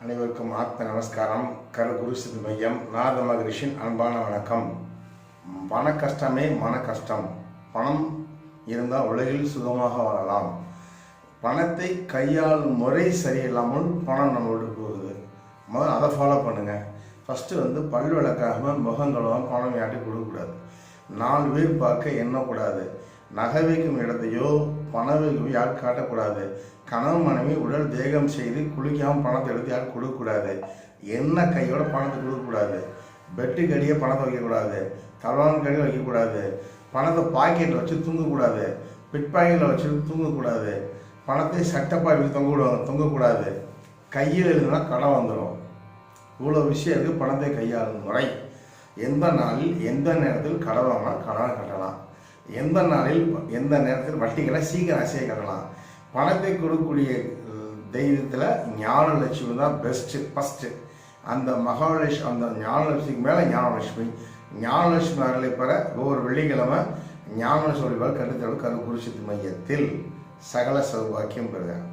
அனைவருக்கும் ஆத்ம நமஸ்காரம். கரு குரு சித்து மையம் நாத மகரிஷின் அன்பான வணக்கம். பண கஷ்டமே மன கஷ்டம். பணம் இருந்தால் உலகில் சுகமாக வாழலாம். பணத்தை கையாளும் முறை சரியில்லாமல் பணம் நம்மளோட போகுது. முதல்ல அதை ஃபாலோ பண்ணுங்கள் ஃபஸ்ட்டு வந்து பல் விளக்காமல் முகம் பணம் யார்ட்டையும் கொடுக்கக்கூடாது. நாலு பேர் பார்க்க எண்ணக்கூடாது. நகை வைக்கும் இடத்தையோ பணம் வைக்கும் யார் காட்டக்கூடாது? கணவன் மனைவி உடல் தேகம் செய்து குளிக்காமல் பணத்தை எடுத்து யாரும் கொடுக்கக்கூடாது? என்ன கையோட பணத்தை கொடுக்கக்கூடாது? பெட்டு கடியே பணத்தை வைக்கக்கூடாது. தலவான் கடியை வைக்கக்கூடாது. பணத்தை பாக்கெட்டில் வச்சு தூங்கக்கூடாது. பிட் பாக்கெட்டில் வச்சு தூங்கக்கூடாது. பணத்தை சட்டப்பாய் வச்சு தொங்க விடுவாங்க தொங்கக்கூடாது. கையில் இருந்ததுன்னா கடன் வந்துடும் இவ்வளோ விஷயம் இருக்குது பணத்தை கையாளும் முறை. எந்த நாளில் எந்த நேரத்தில் கடன் வாங்கினா கடனை கட்டலாம். எந்த நாளில் எந்த நேரத்தில் வட்டிகளை சீக்கிரம் அசைய பணத்தை கொடுக்கக்கூடிய தெய்வத்தில் ஞானலட்சுமி தான் பெஸ்ட்டு ஃபஸ்ட்டு அந்த மகாலட்சுமி அந்த ஞானலட்சுமிக்கு மேலே ஞானலட்சுமி. ஞானலட்சுமி அருளை பெற ஒவ்வொரு வெள்ளிக்கிழமை ஞானலட்சுமி கருத்தோடு கரு குறிச்சித்து மையத்தில் சகல சௌபாக்கியம் பெறுகிறார்.